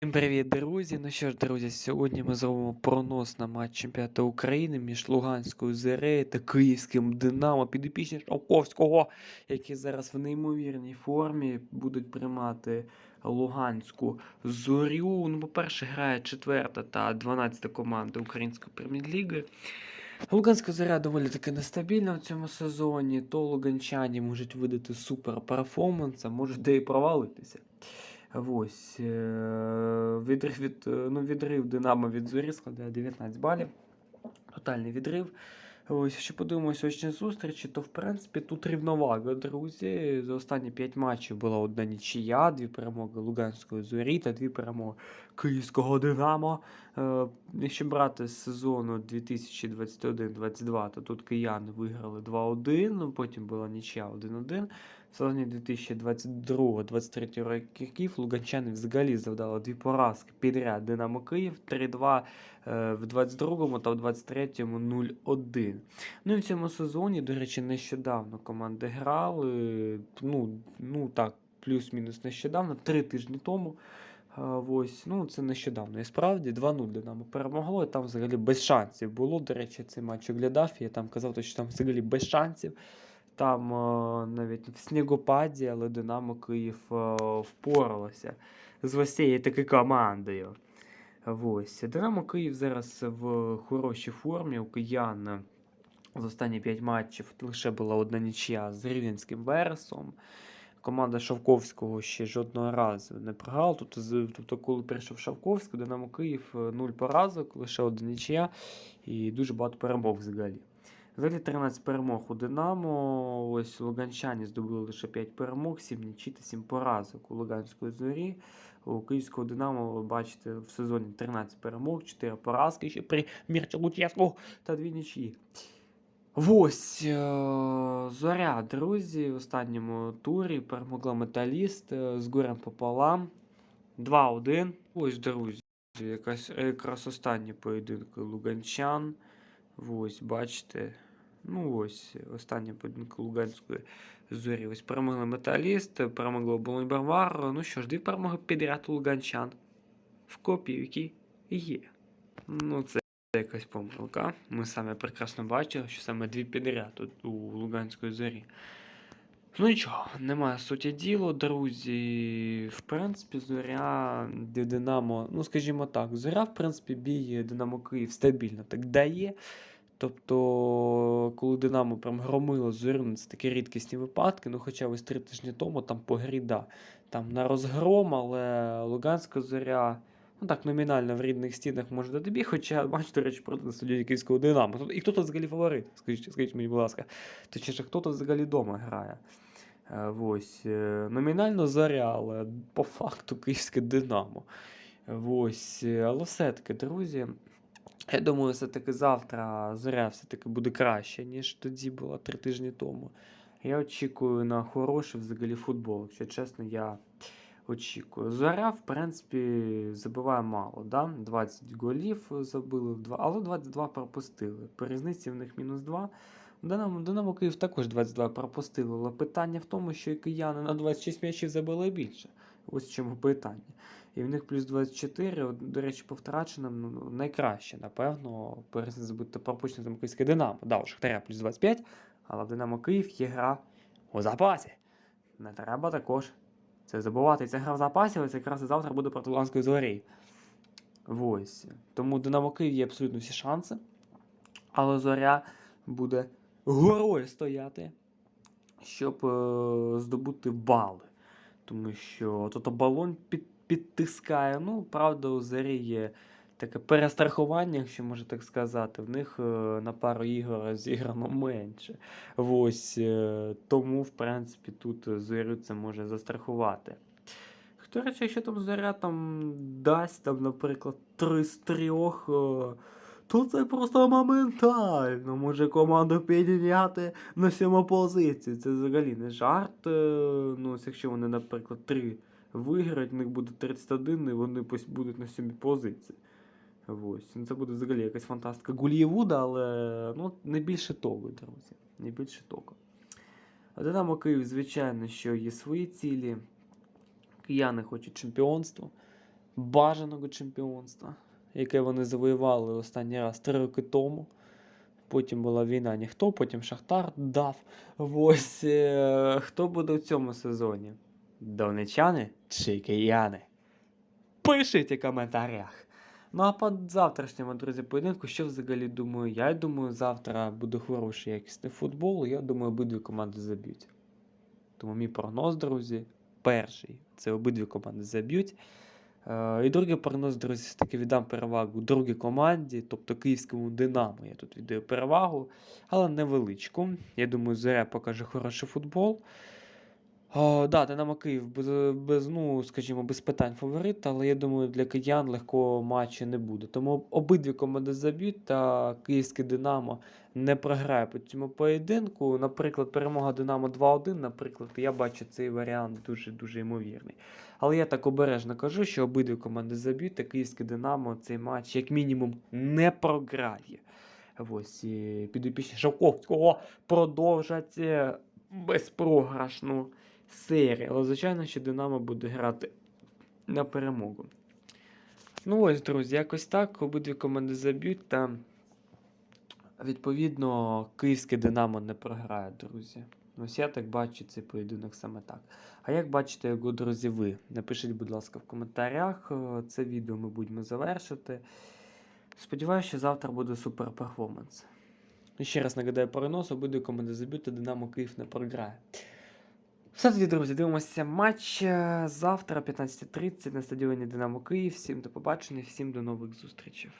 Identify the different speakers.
Speaker 1: Всім привіт, друзі! Ну що ж, друзі, сьогодні ми зробимо пронос на матч чемпіонату України між Луганською Зирею та Київським Динамо підопічні Шовковського, які зараз в неймовірній формі будуть приймати Луганську зорю. Ну, по-перше, грає четверта та дванадцята команда Української прем'єр-ліги. Луганська зоря доволі таки нестабільна в цьому сезоні, то луганчані можуть видати супер перформанс, а можуть де і провалитися. Ось. е, Відрив від, е, ну, відрив Динамо від зорі складає 19 балів. Тотальний відрив. Ось, якщо подивимося сьогодні зустрічі, то в принципі тут рівновага, друзі. За останні 5 матчів була одна нічия, дві перемоги Луганської зорі та дві перемоги Київського Динамо. Е, Якщо брати з сезону 2021-22, то тут кияни виграли 2-1, ну, потім була нічия 1-1. В сезоні 2022-23 років луганчани взагалі завдали дві поразки підряд Динамо Київ 3-2 е, в 22-му та в 23-му 0-1. Ну і в цьому сезоні, до речі, нещодавно команди грали. Ну, ну так, плюс-мінус нещодавно, три тижні тому. Е, Ось, ну це нещодавно. І справді 2-0 Динамо перемогло, і там взагалі без шансів було. До речі, цей матч оглядав, я там казав, що там взагалі без шансів. Там е, навіть в снігопаді, але Динамо Київ е, впоралося з ось цією таки командою. Ось. Динамо Київ зараз в хорошій формі. У киян е, з останні 5 матчів лише була одна нічия з Рівненським Вересом. Команда Шавковського ще жодного разу не програла. Тобто, тобто коли прийшов Шавковський, Динамо Київ 0 поразок, лише одна нічия і дуже багато перемог взагалі. Взагалі 13 перемог у Динамо. Ось Луганчані здобули лише 5 перемог, 7 нічі та 7 поразок у Луганської зорі. У Київського Динамо, ви бачите, в сезоні 13 перемог, 4 поразки ще при Мірчі Луческу та 2 нічі. Ось е, зоря, друзі, в останньому турі перемогла металіст е, з горем пополам. 2-1. Ось, друзі, якась якраз останні поєдинки луганчан. Ось, бачите. Ну ось, останні поєдинки Луганської зорі. Ось перемогли металіст, перемогли оболонь Барвар. Ну що ж, дві перемоги підряд у луганчан. В копійки є. Ну, це якась помилка. Ми самі прекрасно бачили, що саме дві підряд у Луганської зорі. Ну нічого, немає суті діло, друзі. В принципі, зоря Динамо, ну скажімо так, зоря, в принципі, бій Динамо Київ стабільно так дає. Тобто, коли Динамо прям громило зорю, ну, це такі рідкісні випадки. Ну, хоча ось три тижні тому там по грі, да, там на розгром, але Луганська зоря. Ну так, номінально в рідних стінах може дати бій, хоча матч, до речі, проти студії Київського Динамо. І хто тут взагалі фаворит? Скажіть, скажіть мені, будь ласка. Точніше, хто тут взагалі вдома грає? Е, Ось. е, Номінально заря, але по факту Київське Динамо. Ось. е, Але все-таки, друзі. Я думаю, все-таки завтра зоря все-таки буде краще, ніж тоді була три тижні тому. Я очікую на хороший взагалі футбол. Якщо чесно, я очікую. Зоря, в принципі, забиває мало. Да? 20 голів забили, але 22 пропустили. По різниці в них мінус 2. Динамо, Динамо Київ також 22 пропустили. Але питання в тому, що і кияни на 26 м'ячів забили більше. Ось чому питання. І в них плюс 24, до речі, по втраченим ну, найкраще, напевно, перед забути пропущеним київське Динамо. Да, у Шахтаря плюс 25, але в Динамо Київ є гра у запасі. Не треба також це забувати. Ця гра в запасі, ось якраз і завтра буде проти Луганської зорі. Ось. Тому Динамо Київ є абсолютно всі шанси. Але зоря буде горою стояти, щоб е, здобути бали. Тому що тут балон під, підтискає. Ну, правда, у зорі є таке перестрахування, якщо можна так сказати. В них е, на пару ігор зіграно менше. Ось е, тому, в принципі, тут зорю це може застрахувати. Хто речі, якщо там зоря там дасть, там, наприклад, 3 з 3, то це просто моментально може команду підняти на сьому позицію. Це взагалі не жарт. е, Ну, якщо вони, наприклад, 3 виграють, в них буде 31, і вони будуть на сьомій позиції. Ось. Ну, це буде взагалі якась фантастика Гулієвуда, але ну, не більше того, друзі. Не більше того. Динамо Київ, звичайно, що є свої цілі. Кияни хочуть чемпіонство. бажаного чемпіонства, яке вони завоювали останній раз три роки тому. Потім була війна, ніхто, потім Шахтар дав. Ось е, хто буде в цьому сезоні? Донечани чи кияни? Пишіть у коментарях. Ну а по завтрашньому, друзі, поєдинку, що взагалі думаю? Я думаю, завтра буде хороший якісний футбол, я думаю, обидві команди заб'ють. Тому мій прогноз, друзі, перший це обидві команди заб'ють. Е, І другий прогноз, друзі, все-таки віддам перевагу другій команді, тобто київському Динамо. Я тут віддаю перевагу, але невеличку. Я думаю, Зоря покаже хороший футбол. О, да, Динамо Київ без, без, ну, скажімо, без питань фаворит, але я думаю, для киян легкого матчу не буде. Тому обидві команди заб'ють, та київське Динамо не програє по цьому поєдинку. Наприклад, перемога Динамо 2-1, наприклад, я бачу цей варіант дуже-дуже ймовірний. Але я так обережно кажу, що обидві команди заб'ють, та київське Динамо цей матч, як мінімум, не програє. Ось підопічні Шавковського продовжать е, безпрограшну серію. Але, звичайно, що Динамо буде грати на перемогу. Ну ось, друзі, якось так. Обидві команди заб'ють та. Відповідно, київське Динамо не програє, друзі. Ось я так бачу цей поєдинок саме так. А як бачите його, друзі, ви? Напишіть, будь ласка, в коментарях. Е, Це відео ми будемо завершити. Сподіваюся, що завтра буде супер перформанс. І ще раз нагадаю перенос, обидві команди заб'ють, та Динамо Київ не програє. Все тоді, друзі, дивимося матч е, завтра, 15.30 на стадіоні Динамо Київ. Всім до побачення, всім до нових зустрічей.